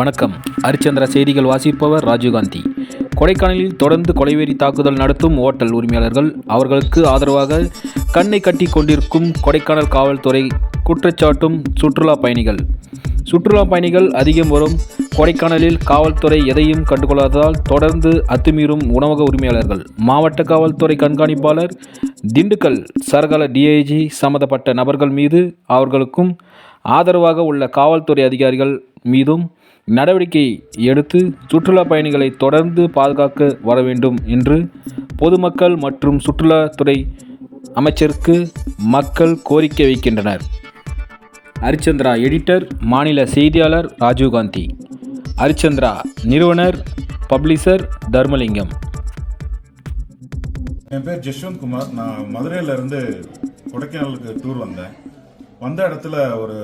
வணக்கம். அரிச்சந்திர செய்திகள் வாசிப்பவர் ராஜீவ்காந்தி கொடைக்கானலில் தொடர்ந்து கொலைவெறி தாக்குதல் நடத்தும் ஓட்டல் உரிமையாளர்கள் அவர்களுக்கு ஆதரவாக கண்ணை கட்டி கொண்டிருக்கும் கொடைக்கானல் காவல்துறை குற்றச்சாட்டும் சுற்றுலா பயணிகள். சுற்றுலா பயணிகள் அதிகம் வரும் கொடைக்கானலில் காவல்துறை எதையும் கண்டுகொள்ளாததால் தொடர்ந்து அத்துமீறும் உணவக உரிமையாளர்கள். மாவட்ட காவல்துறை கண்காணிப்பாளர் திண்டுக்கல் சரகல டிஐஜி சம்பந்தப்பட்ட நபர்கள் மீது அவர்களுக்கும் ஆதரவாக உள்ள காவல்துறை அதிகாரிகள் மீதும் நடவடிக்கை எடுத்து சுற்றுலா பயணிகளை தொடர்ந்து பாதுகாக்க வர வேண்டும் என்று பொதுமக்கள் மற்றும் சுற்றுலாத்துறை அமைச்சருக்கு மக்கள் கோரிக்கை வைக்கின்றனர். ஹரிச்சந்திரா எடிட்டர் மாநில செய்தியாளர் ராஜீவ்காந்தி. ஹரிச்சந்திரா நிறுவனர் பப்ளிஷர் தர்மலிங்கம். என் பேர் ஜஷ்வந்த் குமார். நான் மதுரையில இருந்து கொடைக்கானலுக்கு டூர் வந்தேன். வந்த இடத்துல ஒரு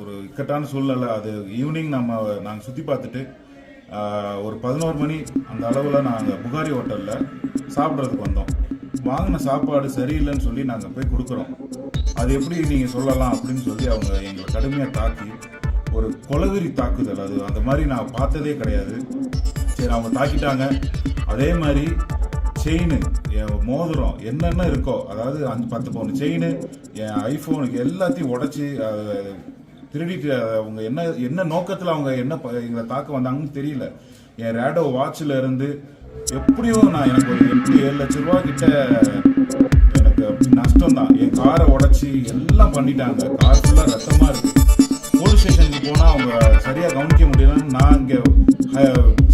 ஒரு இக்கட்டான சூழ்நிலை. அது ஈவினிங் நம்ம நாங்கள் சுற்றி பார்த்துட்டு ஒரு பதினோரு மணி அந்த அளவில் நாங்கள் புகாரி ஹோட்டலில் சாப்பிட்றதுக்கு வந்தோம். வாங்கின சாப்பாடு சரியில்லைன்னு சொல்லி நாங்கள் போய் கொடுக்குறோம். அது எப்படி நீங்கள் சொல்லலாம் அப்படின்னு சொல்லி அவங்க எங்களை கடுமையாக தாக்கி ஒரு கொலவெறி தாக்குதல். அது அந்த மாதிரி நான் பார்த்ததே கிடையாது. சரி அவங்க தாக்கிட்டாங்க. அதே மாதிரி செயின் என் மோதிரம் என்னென்ன இருக்கோ அதாவது அஞ்சு பத்து பவுன் செயின் என் ஐஃபோனுக்கு எல்லாத்தையும் உடச்சி திருடிட்டு அவங்க என்ன என்ன நோக்கத்தில் அவங்க என்ன ப- எங்களை தாக்க வந்தாங்கன்னு தெரியல. என் ரேடோ வாட்சில் இருந்து எப்படியோ நான் எனக்கு ஒரு எட்டு ஏழு லட்ச ரூபா கிட்ட எனக்கு நஷ்டம் தான் என் காரை உடச்சி எல்லாம் பண்ணிட்டாங்க. கார் ஃபுல்லாக ரத்தமாக இருக்குது போலீஸ் ஸ்டேஷனுக்கு போனால் அவங்க சரியாக கவனிக்க முடியலன்னு நான் இங்கே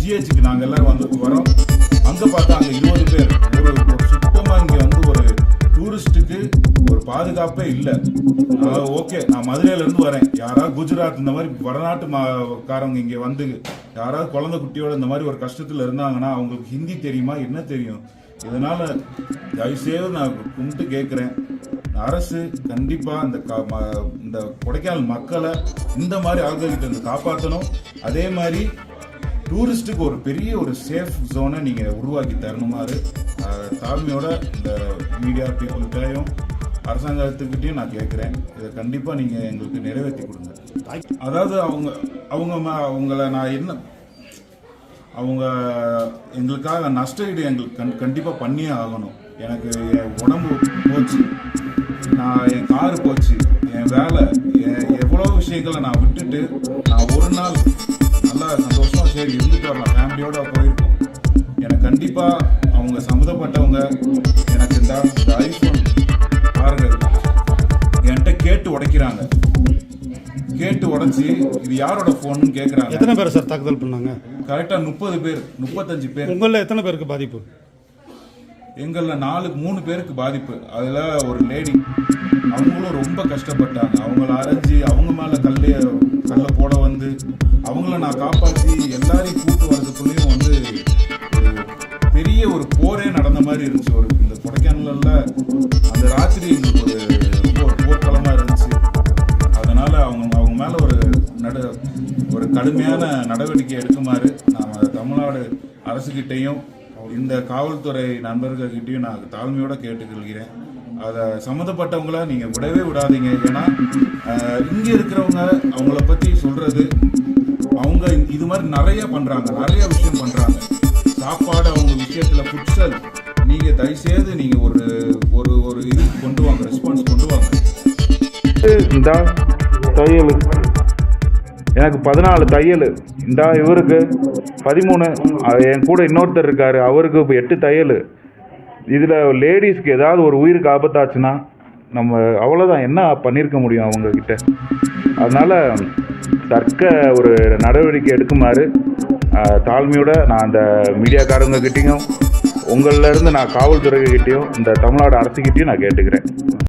ஜிஹெச்சுக்கு நாங்கள் எல்லாரும் வந்து வரோம். பாதுகாப்பே இல்லை. ஓகே நான் மதுரையிலேருந்து வரேன். யாராவது குஜராத் இந்த மாதிரி வடநாட்டு மாக்காரவங்க காரவங்க இங்கே வந்து யாராவது குழந்தை குட்டியோட இந்த மாதிரி ஒரு கஷ்டத்தில் இருந்தாங்கன்னா அவங்களுக்கு ஹிந்தி தெரியுமா? என்ன தெரியும்? இதனால் தயவுசெய்து நான் கும்பிட்டு கேட்குறேன் அரசு கண்டிப்பாக இந்த கா- ம- இந்த கொடைக்கானல் மக்களை இந்த மாதிரி ஆள்கிட்ட இருந்து காப்பாற்றணும் அதே மாதிரி டூரிஸ்ட்டுக்கு ஒரு பெரிய ஒரு சேஃப் ஜோனை நீங்கள் உருவாக்கி தரணுமாறு தாழ்மையோட இந்த மீடியா பீப்புள்கிட்டையும் அரசாங்கத்துக்கிட்டையும் நான் கேட்குறேன். இதை கண்டிப்பாக நீங்கள் எங்களுக்கு நிறைவேற்றி கொடுங்க. அதாவது அவங்க அவங்க ம- அவங்கள நான் என்ன அவங்க எங்களுக்காக நஷ்ட ஈடு எங்களுக்கு கண் கண்டிப்பாக பண்ணியே ஆகணும். எனக்கு என் உடம்பு போச்சு. நான் என் காரு போச்சு. என் வேலை என் எவ்வளோ விஷயங்களை நான் விட்டுட்டு நான் ஒரு நாள் நல்லா சந்தோஷமாக சரி இருந்துட்டு வரலாம். ஃபேமிலியோடு போயிருக்கோம். எனக்கு கண்டிப்பாக அவங்க சம்மந்தப்பட்டவங்க எனக்கு இந்த ஐஃபோன் பாருங்க என்கிட்ட கேட்டு உடைக்கிறாங்க. கேட்டு உடைச்சி இது யாரோட ஃபோன்னு கேட்குறாங்க எத்தனை பேர் சார் தாக்குதல் பண்ணாங்க? கரெக்டா முப்பது பேர் முப்பத்தஞ்சு பேர். உங்களில் எத்தனை பேருக்கு பாதிப்பு? எங்கள்ல நாலு மூணு பேருக்கு பாதிப்பு. அதுல ஒரு லேடி அவங்களும் ரொம்ப கஷ்டப்பட்டாங்க. அவங்கள அரைஞ்சி அவங்க மேல கல்லைய கல்ல போட வந்து அவங்கள நான் காப்பாத்தி எல்லாரையும் கூட்டு வரதுக்குள்ளேயும் வந்து பெரிய ஒரு போரே நடந்த மாதிரி இருந்துச்சு ஒரு அந்த எங்களுக்கு ஒரு ரொம்ப ஒரு போர்க்களமா இருந்துச்சு. அதனால் அவங்க அவங்க மேலே ஒரு நடு ஒரு கடுமையான நடவடிக்கை எடுக்குமாறு நாம் தமிழ்நாடு அரசுக்கிட்டேயும் இந்த காவல்துறை நண்பர்கள்கிட்டயும் நான் தாழ்மையோட கேட்டுக்கொள்கிறேன். அதை சம்மந்தப்பட்டவங்கள நீங்கள் விடவே விடாதீங்க. ஏன்னா இங்கே இருக்கிறவங்க அவங்கள பற்றி சொல்கிறது அவங்க இது மாதிரி நிறைய பண்ணுறாங்க நிறைய விஷயம் பண்ணுறாங்க சாப்பாடு அவங்க விஷயத்தில் புட்சல். நீங்கள் தயவுசெய்து நீங்கள் ஒரு ஒரு இது கொண்டு வாங்க ரெஸ்பான்ஸ் கொண்டு வாங்க. இந்தா தையல். எனக்கு பதினாலு தையல். இந்தா இவருக்கு பதிமூணு. என் கூட இன்னொருத்தர் இருக்காரு அவருக்கு இப்போ எட்டு தையல். இதில் லேடிஸ்க்கு ஏதாவது ஒரு உயிருக்கு ஆபத்தாச்சுன்னா நம்ம அவ்வளோதான் என்ன பண்ணியிருக்க முடியும் அவங்கக்கிட்ட அதனால் தர்க்க ஒரு நடவடிக்கை எடுக்குமாறு தாழ்மையோட நான் அந்த மீடியாக்காரங்க கிட்டேயும் உங்களில் நான் நான் காவல்துறைகிட்டையும் இந்த தமிழ்நாடு அரசுக்கிட்டையும் நான் கேட்டுக்கிறேன்.